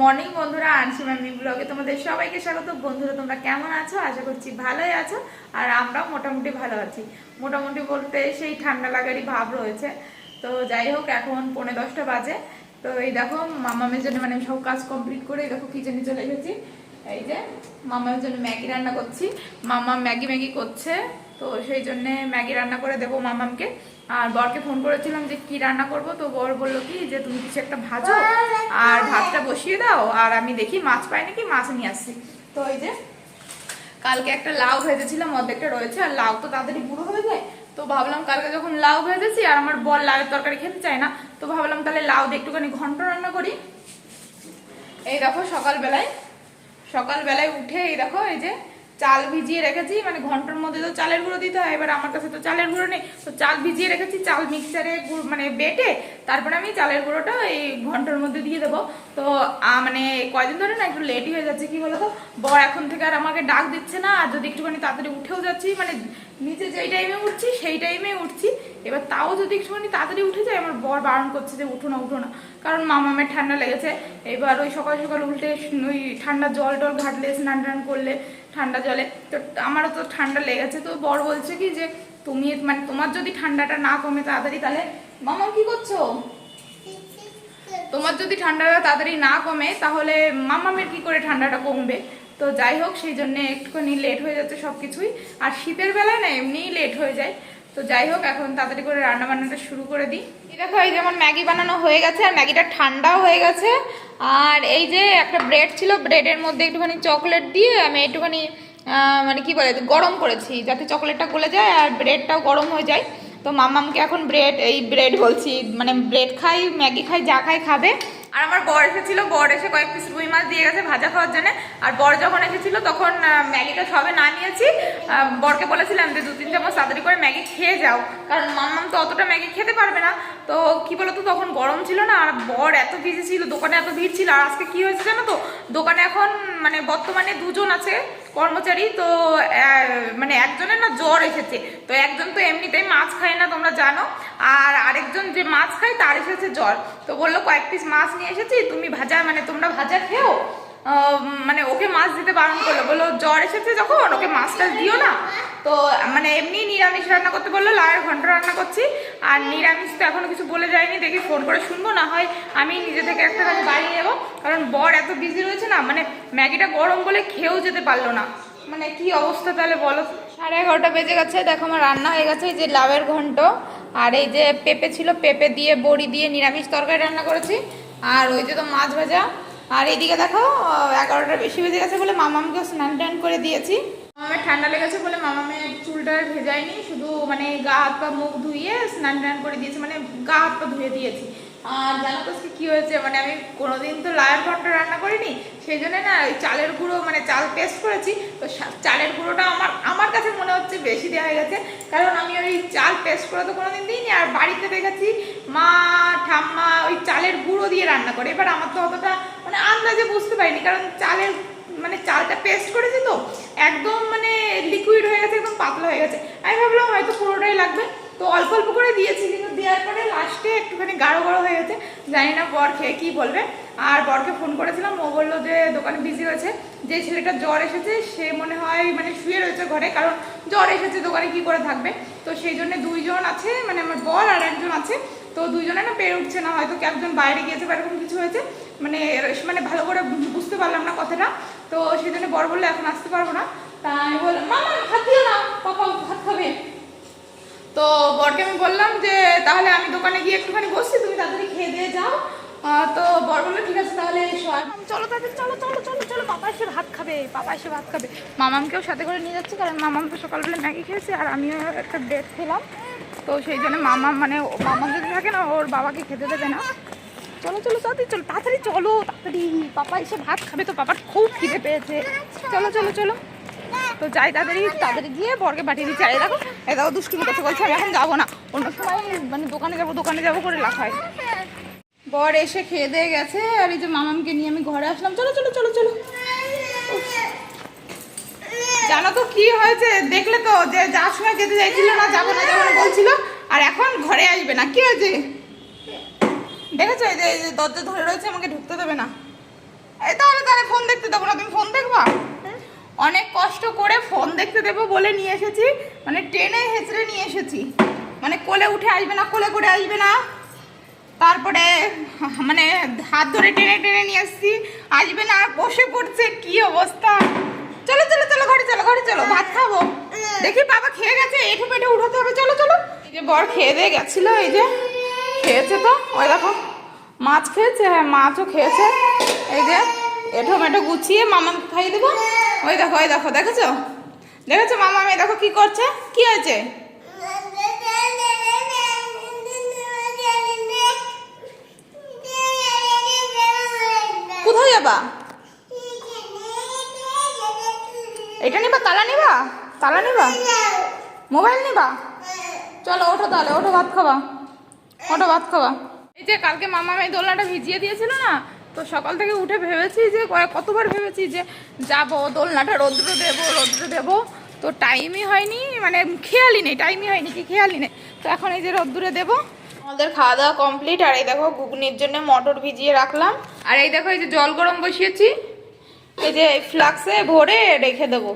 Morning বন্ধুরা Anshi Mamy ব্লগে তোমাদের সবাইকে স্বাগত। বন্ধুরা তোমরা কেমন আছো? আশা করছি ভালোই আছো আর আমরাও মোটামুটি ভালো আছি। মোটামুটি বলতে সেই ঠান্ডা লাগারই ভাব রয়েছে। তো যাই হোক এখন পৌনে দশটা বাজে। তো এই দেখো মামামের জন্য মানে সব কাজ কমপ্লিট করে এই দেখো কিচেনে চলে এসেছি। এই যে মামার জন্য ম্যাগি রান্না করছি। মামা ম্যাগি ম্যাগি করছে তো সেই জন্যে ম্যাগি রান্না করে দেবো মামামকে। আর বরকে ফোন করেছিলাম যে কি রান্না করব তো বর বলল কি যে তুমি কিছু একটা ভাজো আর বসিয়ে দাও, আর আমি দেখি মাছ পাই নাকি মাছ নিয়ে আসছি। তো ওই যে, কালকে একটা লাউ ভেজেছিলাম, অর্ধেকটা রয়েছে, আর লাউ তো তাড়াতাড়ি বুড়ো হয়ে যায়। তো ভাবলাম কালকে যখন লাউ ভেজেছি, আর আমার বল লাউয়ের তরকারি খেতে চায় না, তো ভাবলাম তাহলে লাউ দিয়ে একটুখানি ঘন্ট রান্না করি। এই দেখো সকালবেলায় সকালবেলায় উঠে এই দেখো, এই যে চাল ভিজিয়ে রেখেছি মানে ঘণ্টার মধ্যে তো চালের গুঁড়ো দিতে হয়, এবার আমার কাছে তো চালের গুঁড়ো নেই, তো চাল ভিজিয়ে রেখেছি, চাল মিক্সারে মানে বেটে তারপরে আমি চালের গুঁড়োটা এই ঘণ্টার মধ্যে দিয়ে দেবো। তো মানে কয়দিন ধরে না একটু লেটই হয়ে যাচ্ছে, কি বলতো? বর এখন থেকে আর আমাকে ডাক দিচ্ছে না, আর যদি একটুখানি তাড়াতাড়ি উঠেও যাচ্ছি মানে নিচে যেই টাইমে উঠছি, সেই টাইমে উঠছি, এবার তাও যদি একটুখানি তাড়াতাড়ি উঠে যায়, আমার বর বারণ করছে যে উঠো না উঠো না, কারণ মামামের ঠান্ডা লেগেছে, এবার ওই সকাল সকাল উল্টে, ওই ঠান্ডা জল টল ঘাটলে, স্নান টান করলে ঠান্ডা জলে। তো আমারও তো ঠান্ডা লেগেছে। তো বর বলছে কি যে, তুমি মানে তোমার যদি ঠান্ডাটা না কমে তাড়াতাড়ি, তাহলে মামা কি করছ? তোমার যদি ঠান্ডাটা তাড়াতাড়ি না কমে, তাহলে মামামের কি করে ঠান্ডাটা কমবে? তো যাই হোক, সেই জন্য একটুখানি লেট হয়ে যাচ্ছে সব কিছুই আর শীতের বেলায় না, এমনিই লেট হয়ে যায়। তো যাই হোক, এখন তাড়াতাড়ি করে রান্না বান্নাটা শুরু করে দিই। দেখো, এই যেমন ম্যাগি বানানো হয়ে গেছে, আর ম্যাগিটা ঠান্ডাও হয়ে গেছে। আর এই যে একটা ব্রেড ছিল, ব্রেডের মধ্যে একটুখানি চকলেট দিয়ে আমি একটুখানি মানে কি বলে, গরম করেছি, যাতে চকলেটটা গলে যায় আর ব্রেডটাও গরম হয়ে যায়। তো মামামকে এখন ব্রেড, এই ব্রেড বলছি মানে ব্রেড খাই, ম্যাগি খাই, যা খাই খাবে। আর আমার বর এসেছিল, বর এসে কয়েক পিস রুই মাছ দিয়ে গেছে ভাজা খাওয়ার জন্য। আর বর যখন এসেছিল তখন ম্যাগিটা সবে না নিয়েছি। বরকে বলেছিলাম যে দু তিন চামচ তাড়াতাড়ি করে ম্যাগি খেয়ে যাও। কারণ মাম্মাম তো অতটা ম্যাগি খেতে পারবে না। তো কি বলতো, তখন গরম ছিল না আর বর এত ভিজে ছিল, দোকানে এত ভিড় ছিল। আর আজকে কি হয়েছে জানো তো, দোকানে এখন মানে বর্তমানে দুজন আছে। কর্মচারী, তো মানে একজনের না জ্বর এসেছে। তো একজন তো এমনিতেই মাছ খায় না, তোমরা জানো। আর আরেকজন যে মাছ খায়, তার এসেছে জ্বর। তো বলল, কয়েক পিস মাছ নিয়ে এসেছি, তুমি ভাজা মানে তোমরা ভাজা খেও? মানে ওকে মাছ দিতে বারণ করল। বলল, জ্বর এসেছে যখন? ওকে মাছটা দিও না। তো মানে এমনি নিরামিষ রান্না করতে বলল লায়ের ঘন্ট রান্না করছি। আর নিরামিষ তো এখনও কিছু বলে যায়নি, দেখি ফোন করে শুনব, না হয় আমি নিজে থেকে একটা কাজ বাড়িয়ে নেব। কারণ বর এত বিজি রয়েছে না মানে ম্যাগিটা গরম বলে খেয়েও যেতে পারল না। মানে কি অবস্থা তাহলে বলো? সাড়ে এগারোটা বেজে গেছে, দেখো আমার রান্না হয়ে গেছে, এই যে লাউয়ের ঘন্ট, আর এই যে পেঁপে ছিল, পেঁপে দিয়ে, বড়ি দিয়ে নিরামিষ তরকারি রান্না করেছি। আর ওই যে তো মাছ ভাজা আর এইদিকে দেখো এগারোটা বেশি বেজে গেছে বলে মামামকে স্নান টান করে দিয়েছি। মামামের ঠান্ডা লেগেছে বলে মামামের চুলটা ভেজায়নি, শুধু মানে গা হাত পা মুখ ধুয়ে স্নান টান করে দিয়েছি মানে গা হাত পা ধুয়ে দিয়েছি। আর জানো তো কি হয়েছে মানে আমি কোনোদিন তো লায়ের ঘন্ট রান্না করিনি, সেই জন্য না চালের গুঁড়ো মানে চাল পেস্ট করেছি, তো চালের গুঁড়োটা আমার আমার কাছে মনে হচ্ছে বেশি দেওয়া হয়ে গেছে, কারণ আমি ওই চাল পেস্ট করে তো কোনোদিন দিইনি, আর বাড়িতে দেখেছি মা ঠাম্মা ওই চালের গুঁড়ো দিয়ে রান্না করে। এবার আমার তো অতটা মানে আন্দাজে বুঝতে পারিনি, কারণ চালের মানে চালটা পেস্ট করেছে তো, একদম মানে লিকুইড হয়ে গেছে, একদম পাতলা হয়ে গেছে। আমি ভাবলাম হয়তো পুরোটাই লাগবে। তো অল্প অল্প করে দিয়েছি, কিন্তু দেওয়ার পরে লাস্টে একটুখানি গাঢ় গাঢ় হয়ে গেছে। জানি না বর খেয়ে কী বলবে। আর বরকে ফোন করেছিলাম, ও বলল যে দোকানে বিজি হয়েছে যে ছেলেটা জ্বর এসেছে, সে মনে হয় মানে শুয়ে রয়েছে ঘরে, কারণ জ্বর এসেছে, দোকানে কি করে থাকবে? তো সেই জন্য দুইজন আছে মানে আমার বর আর একজন আছে। তো দুইজনে না পেরে উঠছে না, হয়তো একজন বাইরে গিয়েছে বা এরকম কিছু হয়েছে। মানে মানে ভালো করে বুঝতে পারলাম না কথাটা। তো সেই জন্য বর বলল, এখন আসতে পারব না। তাই বললাম না, পাপা ভাত খাবে। তো বরকে আমি বললাম যে, তাহলে আমি দোকানে গিয়ে একটুখানি বসছি, তুমি তাড়াতাড়ি খেয়ে দিয়ে যাও। তো বর বলল ঠিক আছে, তাহলে চলো তাড়াতাড়ি চলো চলো চলো চলো, পাপা এসে ভাত খাবে, পাপা এসে ভাত খাবে। মামামকেও সাথে করে নিয়ে যাচ্ছি, কারণ মামাম তো সকালবেলা ম্যাগি খেয়েছে, আর আমিও একটা ব্রেড খেলাম। তো সেই জন্য মামা মানে মামাম যদি থাকে না, ওর বাবাকে খেতে দেবে না। চলো চলো, তাড়াতাড়ি চলো তাড়াতাড়ি চলো, তাড়াতাড়ি। পাপা এসে ভাত খাবে তো, পাপার খুব খিদে পেয়েছে। চলো চলো চলো। তো যাই তাড়াতাড়ি তাড়াতাড়ি গিয়ে বরকে পাঠিয়ে আর এই দেখো দেখো দুষ্টুমি করছে, বলছে, আমি এখন যাব না। অন্য সময় মানে দোকানে যাব দোকানে যাব করে লাফায়। বর এসে খেয়ে দিয়ে গেছে, আর এই যে মামামকে নিয়ে আমি ঘরে আসলাম। চলো চলো চলো চলো। জানো তো কি হয়েছে? দেখলে তো যে যার সময় যেতে চাইছিল না, যাব না যাব না বলছিল, আর এখন ঘরে আসবে না। কি হয়েছে? দেখেছ এই যে দরজা ধরে রয়েছে, আমাকে ঢুকতে দেবে না। এই তাহলে তাহলে ফোন দেখতে দেবো না, তুমি ফোন দেখবা? অনেক কষ্ট করে ফোন দেখতে দেবো বলে নিয়ে এসেছি মানে ট্রেনে হেঁচড়ে নিয়ে এসেছি। মানে কোলে উঠে আসবে না, কোলে করে আসবে না। তারপরে মানে হাত ধরে টেনে টেনে নিয়ে এসেছি আসবে না, বসে পড়ছে, কি অবস্থা? চলো চলো চলো, ঘরে চলো ঘরে চলো, ভাত খাব। দেখি বাবা খেয়ে গেছে, এঠু পেটে উঠাতে হবে, চলো চলো। এই যে বর খেয়ে দিয়ে গেছিল, এই যে খেয়েছে তো, ওই দেখো, মাছ খেয়েছে হ্যাঁ মাছও খেয়েছে। এই যে এঠো মেঠো গুছিয়ে মামা খাইয়ে দেবো। ওই দেখো ওই দেখো, দেখেছ? দেখেছ মামা আমি দেখো কি করছে? কি হয়েছে? যাবা এটা নিবা, তালা নিবা? তালা নিবা? মোবাইল নিবা? চলো, ওঠো তাহলে, ওঠো, ভাত খাবা। ওঠো, ভাত খাবা। এই যে কালকে মামা আমি দোলনাটা ভিজিয়ে দিয়েছিল না, তো সকাল থেকে উঠে ভেবেছি যে কতবার ভেবেছি যে যাব, দোলনাটা রৌদ্র দেবো রৌদ্র দেবো। তো টাইমই হয়নি মানে খেয়ালই নেই টাইমই হয়নি, কি খেয়ালই নেই। তো এখন এই যে রোদ্দুরে দেবো আমাদের খাওয়া দাওয়া কমপ্লিট আর এই দেখো ঘুগনির জন্য মটর ভিজিয়ে রাখলাম। আর এই দেখো এই যে জল গরম বসিয়েছি, এই যে ফ্লাক্সে ভরে রেখে দেবো।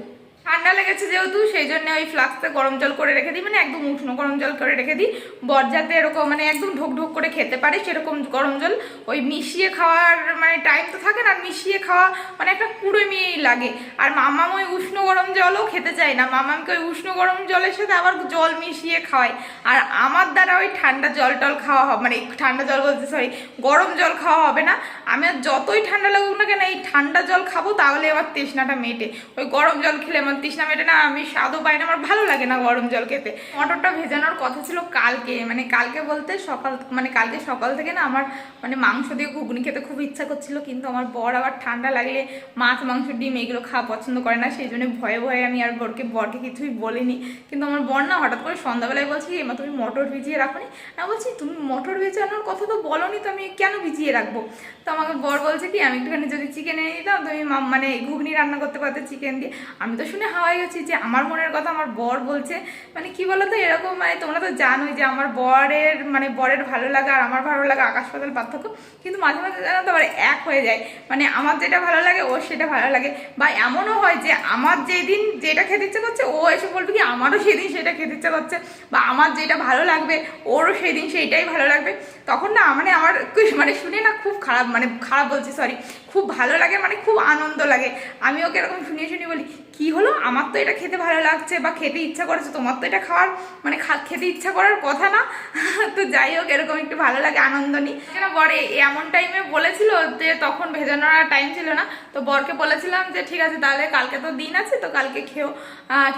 ঠান্ডা লেগেছে যেহেতু, সেই জন্য ওই ফ্লাক্সে গরম জল করে রেখে দিই মানে একদম উষ্ণ গরম জল করে রেখে দিই। বর যাতে এরকম মানে একদম ঢোক ঢোক করে খেতে পারে সেরকম গরম জল। ওই মিশিয়ে খাওয়ার মানে টাইম তো থাকে না মিশিয়ে খাওয়া মানে একটা কুড়েমিয়েই লাগে। আর মামাম ওই উষ্ণ গরম জলও খেতে চায় না। মামামকে ওই উষ্ণ গরম জলের সাথে আবার জল মিশিয়ে খাওয়াই আর আমার দ্বারা ওই ঠান্ডা জল টল খাওয়া হবে মানে ঠান্ডা জল বলতে সরি গরম জল খাওয়া হবে না। আমি যতই ঠান্ডা লাগুক না কেন, এই ঠান্ডা জল খাব, তাহলে এবার তৃষ্ণাটা মেটে। ওই গরম জল খেলে আমার তৃষ্ণা মেটে না, আমি স্বাদও পাই না, আমার ভালো লাগে না গরম জল খেতে। মটরটা ভেজানোর কথা ছিল কালকে মানে কালকে বলতে সকাল মানে কালকে সকাল থেকে না আমার মানে মাংস দিয়ে ঘুগনি খেতে খুব ইচ্ছা করছিল, কিন্তু আমার বর আবার ঠান্ডা লাগলে মাছ, মাংস, ডিম এগুলো খাওয়া পছন্দ করে না, সেই জন্য ভয়ে ভয়ে আমি আর বরকে বরকে কিছুই বলিনি। কিন্তু আমার বর না হঠাৎ করে সন্ধ্যাবেলায় বলছি এমা তুমি মটর ভিজিয়ে রাখো নি আমি বলছি, তুমি মটর ভেজানোর কথা তো বলনি, তো আমি কেন ভিজিয়ে রাখব? তো আমাকে বর বলছে কি, আমি একটুখানি যদি চিকেন এনে দিতাম, তুমি মানে ঘুগনি রান্না করতে পারতে চিকেন দিয়ে। আমি তো শুনে হাওয়াই গেছি যে আমার মনের কথা আমার বর বলছে। মানে কি বলতো, এরকম মানে তোমরা তো জানোই যে আমার বরের মানে বরের ভালো লাগা আর আমার ভালো লাগা আকাশ পাতাল পার্থক্য কিন্তু মাঝে মাঝে জানো তো আবার এক হয়ে যায়। মানে আমার যেটা ভালো লাগে ওর সেটা ভালো লাগে। বা এমনও হয় যে আমার যেদিন যেটা খেতে ইচ্ছে করছে, ও এসে বলবে কি আমারও সেদিন সেটা খেতে ইচ্ছে করছে। বা আমার যেটা ভালো লাগবে, ওরও সেদিন সেইটাই ভালো লাগবে। তখন না মানে আমার মানে শুনে না খুব খারাপ মানে খারাপ বলছি সরি খুব ভালো লাগে মানে খুব আনন্দ লাগে। আমি ওকে এরকম শুনিয়ে শুনিয়ে বলি কি হলো? আমার তো এটা খেতে ভালো লাগছে বা খেতে ইচ্ছা করেছে, তোমার তো এটা খাওয়ার মানে খেতে ইচ্ছা করার কথা না। তো যাই হোক, এরকম একটু ভালো লাগে, আনন্দ নিই। কেন, বরে এমন টাইমে বলেছিল যে তখন ভেজানোর টাইম ছিল না। তো বরকে বলেছিলাম যে, ঠিক আছে, তাহলে কালকে তো দিন আছে, তো কালকে খেও।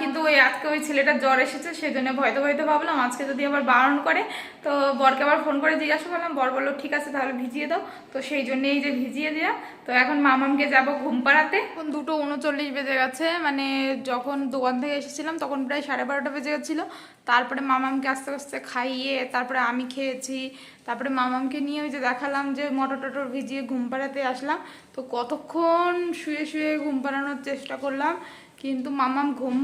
কিন্তু ওই আজকে ওই ছেলেটার জ্বর এসেছে সেই জন্য ভয়তে ভয়তে ভাবলাম, আজকে যদি আবার বারণ করে, তো বরকে আবার ফোন করে জিজ্ঞাসা করলাম, বর বলল, ঠিক আছে, তাহলে ভিজিয়ে দাও। তো সেই জন্য এই যে ভিজিয়ে দিলাম তো এখন মামামকে যাব ঘুম পাড়াতে। দুটো উনচল্লিশ বেজে গেছে মানে যখন দোকান থেকে এসেছিলাম, তখন প্রায় সাড়ে বারোটা বেজে গেছিল। তারপরে মামামকে আস্তে আস্তে খাইয়ে, তারপরে আমি খেয়েছি। তারপরে মামামকে নিয়ে ওই যে দেখালাম যে মটর টটর ভিজিয়ে ঘুম পাড়াতে আসলাম। তো কতক্ষণ শুয়ে শুয়ে ঘুম পাড়ানোর চেষ্টা করলাম, কিন্তু মামাম ঘুম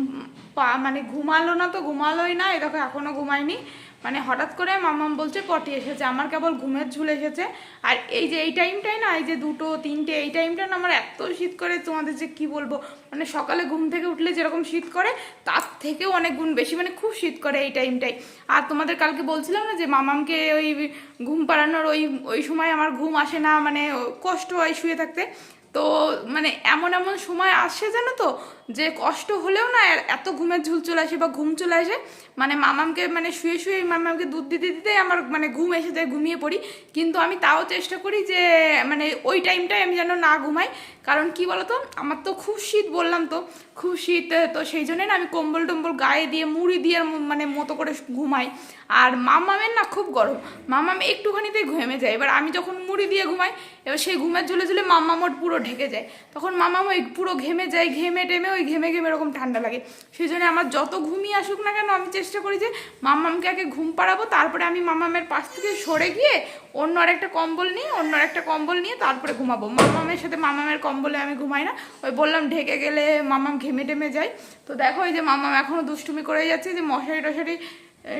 পা মানে ঘুমালো না তো ঘুমালোই না এরকম এখনও ঘুমায়নি। মানে হঠাৎ করে মামাম বলছে, পটি এসেছে, আমার কেবল ঘুমের ঝুল এসেছে। আর এই যে, এই টাইমটাই না, এই যে দুটো, তিনটে, এই টাইমটা না আমার এত শীত করে, তোমাদের যে কি বলব? মানে সকালে ঘুম থেকে উঠলে যেরকম শীত করে, তার থেকেও অনেক গুণ বেশি মানে খুব শীত করে এই টাইমটাই। আর তোমাদের কালকে বলছিলাম না যে, মামামকে ওই ঘুম পাড়ানোর ওই ওই সময় আমার ঘুম আসে না মানে কষ্ট হয় শুয়ে থাকতে। তো মানে এমন এমন সময় আসে জানো তো যে কষ্ট হলেও না এত ঘুমের ঝুল চলে আসে বা ঘুম চলে আসে মানে মামামকে মানে শুয়ে শুয়ে মামামকে দুধ দিতে দিতে আমার মানে ঘুম এসে যায়, ঘুমিয়ে পড়ি। কিন্তু আমি তাও চেষ্টা করি যে মানে ওই টাইমটাই আমি যেন না ঘুমাই। কারণ কি বলতো? আমার তো খুব শীত বললাম তো, খুব শীত, তো সেই জন্য না আমি কম্বল টম্বল গায়ে দিয়ে, মুড়ি দিয়ে মানে মতো করে ঘুমাই। আর মামামের না খুব গরম। মামাম একটুখানিতেই ঘেমে যায়। এবার আমি যখন মুড়ি দিয়ে ঘুমাই, এবার সেই ঘুমের ঝুলে ঝুলে মামামোর পুরো ঢেকে যায়। তখন মামাম ওই পুরো ঘেমে যায়, ঘেমে টেমে ওই ঘেমে ঘেমে এরকম ঠান্ডা লাগে। সেই জন্য আমার যত ঘুমিয়ে আসুক না কেন, আমি চেষ্টা করি যে মামামকে আগে ঘুম পাড়াবো, তারপরে আমি মামামের পাশ থেকে সরে গিয়ে অন্য আরেকটা কম্বল নিয়ে, অন্য আরেকটা কম্বল নিয়ে তারপরে ঘুমাবো। মামামের সাথে মামামের কম্বলে আমি ঘুমাই না। ওই বললাম, ঢেকে গেলে মামাম ঘেমে টেমে যায়। তো দেখো ওই যে মামাম এখনও দুষ্টুমি করে যাচ্ছে, যে মশারি টশারি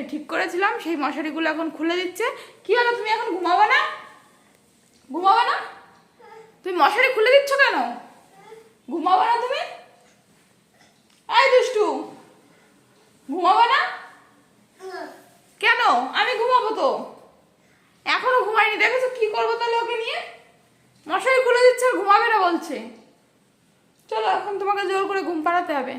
ঠিক করেছিলাম, সেই মশারিগুলো এখন খুলে দিচ্ছে। কি হলো, তুমি এখন ঘুমাবো না? ঘুমাবো না? তুমি মশারি খুলে দিচ্ছ কেন? ঘুমাবো না তুমি? এই দুষ্টু ঘুমাবো না? কেন? আমি ঘুমাবো তো। এখনও ঘুমাইনি দেখেছ কি করব তাহলে ওকে নিয়ে? মশারি খুলে দিচ্ছে আর ঘুমাবে না বলছে। চলো এখন তোমাকে জোর করে ঘুম পাড়াতে হবে।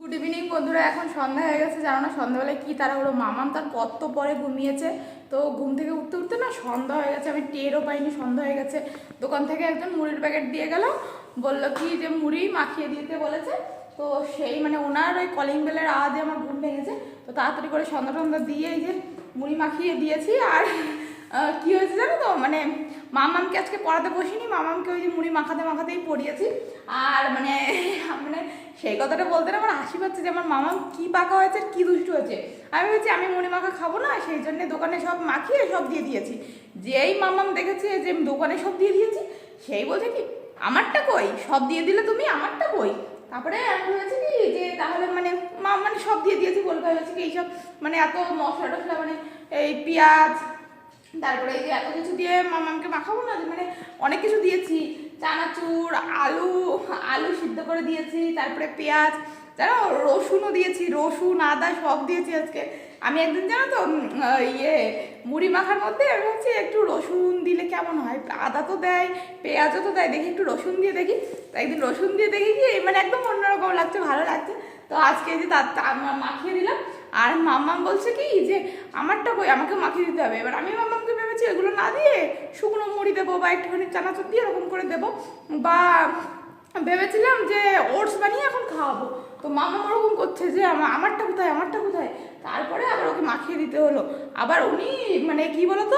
গুড ইভিনিং বন্ধুরা এখন সন্ধ্যা হয়ে গেছে জানো না সন্ধ্যাবেলায় কি তারা হলো মামাম তার কত পরে ঘুমিয়েছে। তো ঘুম থেকে উঠতে উঠতে না সন্ধ্যা হয়ে গেছে আমি টেরও পাইনি সন্ধ্যা হয়ে গেছে। দোকান থেকে একজন মুড়ির প্যাকেট দিয়ে গেল বলল কি যে মুড়ি? মাখিয়ে দিতে বলেছে তো সেই মানে ওনার ওই কলিং বেলের আওয়াজে আমার ঘুম ভেঙেছে। তো তাড়াতাড়ি করে সন্ধ্যা টন্ধা দিয়ে এই যে মুড়ি মাখিয়ে দিয়েছি আর কি হয়েছে জানো তো? মানে মামামকে আজকে পড়াতে বসিনি, মামামকে ওই যে মুড়ি মাখাতে মাখাতেই পড়িয়েছি। আর মানে মানে সেই কথাটা বলতে না আমার হাসি পাচ্ছে যে আমার মামাম কি পাকা হয়েছে আর কি দুষ্টু হয়েছে। আমি বলছি আমি মুড়ি মাখা খাব না, সেই জন্যে দোকানে সব মাখিয়ে সব দিয়ে দিয়েছি। যেই মামাম দেখেছে যে দোকানে সব দিয়ে দিয়েছি, সেই বলছে কি, আমারটা কই? সব দিয়ে দিলে তুমি, আমারটা কই? তারপরে আমি হয়েছে কি যে তাহলে মানে মা মানে সব দিয়ে দিয়েছি বলতে হয়েছে কি এইসব মানে এত মশলা টশলা মানে এই পেঁয়াজ, তারপরে এই যে এত কিছু দিয়ে মামাকে মাখাবো না মানে অনেক কিছু দিয়েছি। চানাচুর, আলু আলু সিদ্ধ করে দিয়েছি, তারপরে পেঁয়াজ জানো রসুনও দিয়েছি, রসুন, আদা সব দিয়েছি আজকে। আমি একদিন জানো তো ইয়ে মুড়ি মাখার মধ্যে আমি ভাবছি একটু রসুন দিলে কেমন হয়? আদা তো দেয়, পেঁয়াজও তো দেয়, দেখি একটু রসুন দিয়ে দেখি। তো একদিন রসুন দিয়ে দেখি কি মানে একদম অন্যরকম লাগছে, ভালো লাগছে। তো আজকে যে তার মাখিয়ে দিলাম, আর মাম্মাম বলছে কি যে আমারটা কই, আমাকে মাখিয়ে দিতে হবে। এবার আমি মাম্মামকে ভেবেছি এগুলো না দিয়ে শুকনো মুড়ি দেবো বা একটুখানি চানাচুর দিয়ে এরকম করে দেবো। বা ভেবেছিলাম যে ওটস বানিয়ে এখন খাওয়াবো। তো মামা ওরকম করছে যে আমা- আমারটা কোথায় আমারটা কোথায়? তারপরে আবার ওকে মাখিয়ে দিতে হলো। আবার উনি মানে কি বলতো?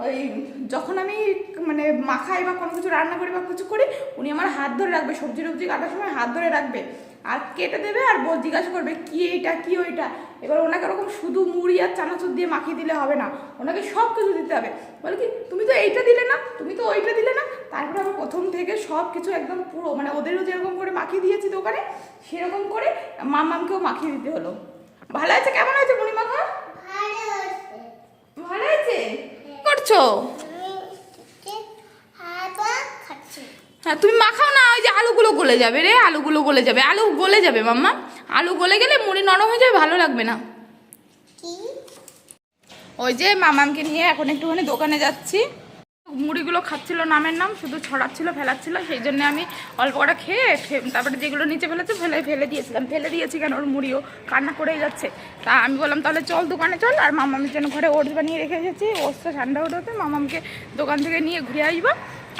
ওই যখন আমি মানে মাখাই বা কোনো কিছু রান্না করি বা কিছু করি, উনি আমার হাত ধরে রাখবে, সবজি টবজি কাটার সময় হাত ধরে রাখবে। আর কেটে দেবে আর বল জিজ্ঞাসা করবে, কি এইটা কি ওইটা? এবার ওনাকে ওরকম শুধু মুড়ি আর চানাচুর দিয়ে মাখিয়ে দিলে হবে না। ওনাকে সব কিছু দিতে হবে। বলে কি তুমি তো এইটা দিলে না তুমি তো ওইটা দিলে না। তারপরে আমি প্রথম থেকে সব কিছু একদম পুরো মানে ওদেরও যেরকম করে মাখিয়ে দিয়েছি দোকানে সেরকম করে মামামকেও মাখিয়ে দিতে হলো। ভালো আছে? কেমন আছে মুড়ি মাখা ভালো আছে। কি করছ? হ্যাঁ তুমি মাখাও না ওই যে আলুগুলো গলে যাবে রে আলুগুলো গলে যাবে। আলু গলে যাবে মাম্মা। আলু গলে গেলে মুড়ি নরম হয়ে যাবে ভালো লাগবে না। ওই যে মামামকে নিয়ে এখন একটুখানি দোকানে যাচ্ছি। মুড়িগুলো খাচ্ছিল নামের নাম শুধু ছড়াচ্ছিল ফেলাচ্ছিল সেই জন্য আমি অল্প কটা খেয়ে তারপরে যেগুলো নিচে ফেলেছে ফেলে ফেলে দিয়েছিলাম। ফেলে দিয়েছি কেন? ওর মুড়িও কান্না করেই যাচ্ছে। তা আমি বললাম তাহলে চল দোকানে চল। আর মামামের জন্য ঘরে ওটস বানিয়ে রেখে এসেছি। ওটসটা ঠান্ডা ওঠাতে মামামকে দোকান থেকে নিয়ে ঘুরে আসব।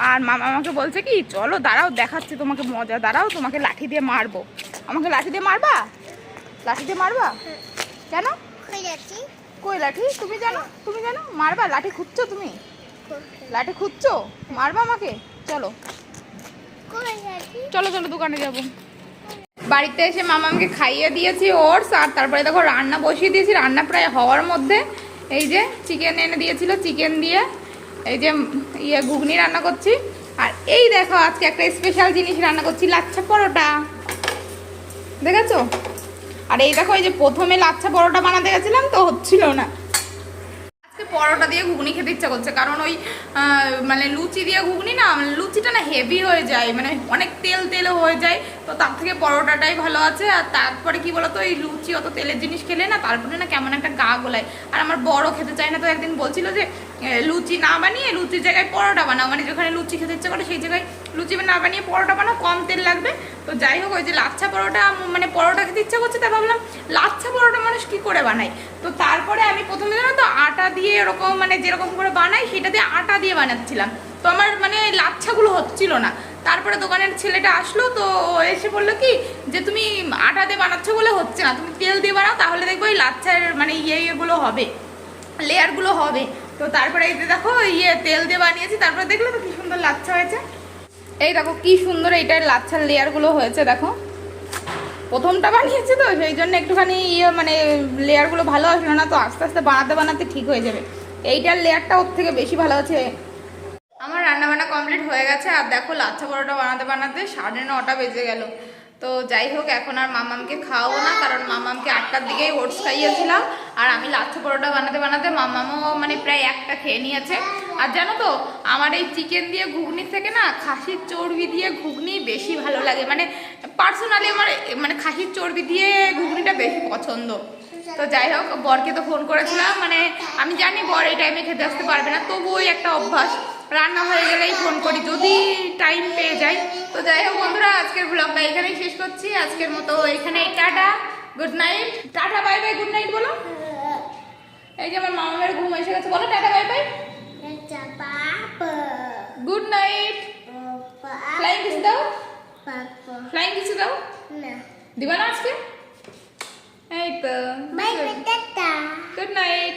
আর মামা আমাকে বলছে কি চলো দাঁড়াও দেখাচ্ছি তোমাকে মজা দাঁড়াও তোমাকে লাঠি দিয়ে মারবো। আমাকে লাঠি দিয়ে মারবা? লাঠি দিয়ে মারবা? কেন? কই লাঠি? তুমি জানো? তুমি জানো? মারবা? লাঠি খুঁজছো তুমি? লাঠি খুঁজছো? মারবা আমাকে? চলো। চলো চলো দোকানে যাব। বাড়িতে এসে মামা আমাকে খাইয়ে দিয়েছি ওটস আর তারপরে দেখো রান্না বসিয়ে দিয়েছি। রান্না প্রায় হওয়ার মধ্যে এই যে চিকেন এনে দিয়েছিল চিকেন দিয়ে এই যে ইয়ে ঘুগনি রান্না করছি। আর এই দেখো আজকে একটা স্পেশাল জিনিস রান্না করছি লাচ্ছা পরোটা। দেখেছ? আর এই দেখো, এই যে প্রথমে লাচ্ছা পরোটা বানাতে গেছিলাম তো, হচ্ছিল না। আজকে পরোটা দিয়ে ঘুগনি খেতে ইচ্ছা করছে, কারণ ওই মানে লুচি দিয়ে ঘুগনি না মানে লুচিটা না হেভি হয়ে যায় মানে অনেক তেল তেলও হয়ে যায়, তো তার থেকে পরোটাটাই ভালো আছে, আর তারপরে কি বলতো, এই লুচি অত তেলের জিনিস খেলে না, তারপরে না কেমন একটা গা গোলায়। আর আমার বড় খেতে চায় না, তো একদিন বলছিল যে লুচি না বানিয়ে লুচির জায়গায় পরোটা বানাও। মানে যেখানে লুচি খেতে ইচ্ছা করে সেই জায়গায় লুচি না বানিয়ে পরোটা বানাও, কম তেল লাগবে। তো যাই হোক, ওই যে লাচ্ছা পরোটা মানে পরোটা খেতে ইচ্ছা করছে, তাই ভাবলাম লাচ্ছা পরোটা মানুষ কি করে বানায়? তো তারপরে আমি প্রথমে জানো তো, আটা দিয়ে এরকম মানে যেরকম করে বানাই, সেটা দিয়ে আটা দিয়ে বানাচ্ছিলাম। তো আমার মানে লাচ্ছাগুলো হচ্ছিল না। তারপরে দোকানের ছেলেটা আসলো, তো এসে বলল কি, যে তুমি আটা দিয়ে বানাচ্ছ বলে হচ্ছে না, তুমি তেল দিয়ে বানাও, তাহলে দেখব ওই লাচ্ছার মানে ইয়ে ইয়েগুলো হবে, লেয়ারগুলো হবে। তো তারপরে এই যে দেখো ইয়ে তেল দিয়ে বানিয়েছি, তারপরে দেখলে তো কি সুন্দর লাচ্ছা হয়েছে। এই দেখো, কি সুন্দর এইটার লাচ্ছার লেয়ারগুলো হয়েছে, দেখো। প্রথমটা বানিয়েছি তো, সেই জন্য একটুখানি ইয়ে মানে লেয়ারগুলো ভালো আসলো না, তো আস্তে আস্তে বানাতে বানাতে ঠিক হয়ে যাবে। এইটার লেয়ারটা ওর থেকে বেশি ভালো আছে। আমার রান্নাবান্না কমপ্লিট হয়ে গেছে, আর দেখো, লাচ্ছা পরোটা বানাতে বানাতে সাড়ে নটা বেজে গেল। তো যাই হোক, এখন আর মামামকে খাওয়াবো না, কারণ মামামকে আটটার দিকেই ওটস খাইয়েছিলাম। আর আমি লাচ্ছা পরোটা বানাতে বানাতে মামামও মানে প্রায় একটা খেয়ে নিয়েছে। আর জানো তো, আমার এই চিকেন দিয়ে ঘুগনি থেকে না খাসির চর্বি দিয়ে ঘুগনি বেশি ভালো লাগে। মানে পার্সোনালি আমার মানে খাসির চর্বি দিয়ে ঘুগনিটা বেশি পছন্দ। তো যাই হোক, বরকে তো ফোন করেছিলাম মানে আমি জানি বর এই টাইমে খেতে আসতে পারবে না, তবুও একটা অভ্যাস। রান্না হয়ে গেলেই ফোন করি। যদি টাইম পেয়ে যাই তো যাই হোক বন্ধুরা আজকের ব্লগটা এখানেই শেষ করছি। আজকের মতো এখানে tata. Good night tata bye bye good night বলো। এই যে আমার মামামের ঘুম এসে গেছে। বলো tata bye bye good night flying kiss দাও। ফ্লাইং কিছু দাও। দিবা না আজকে? এই তো। Good night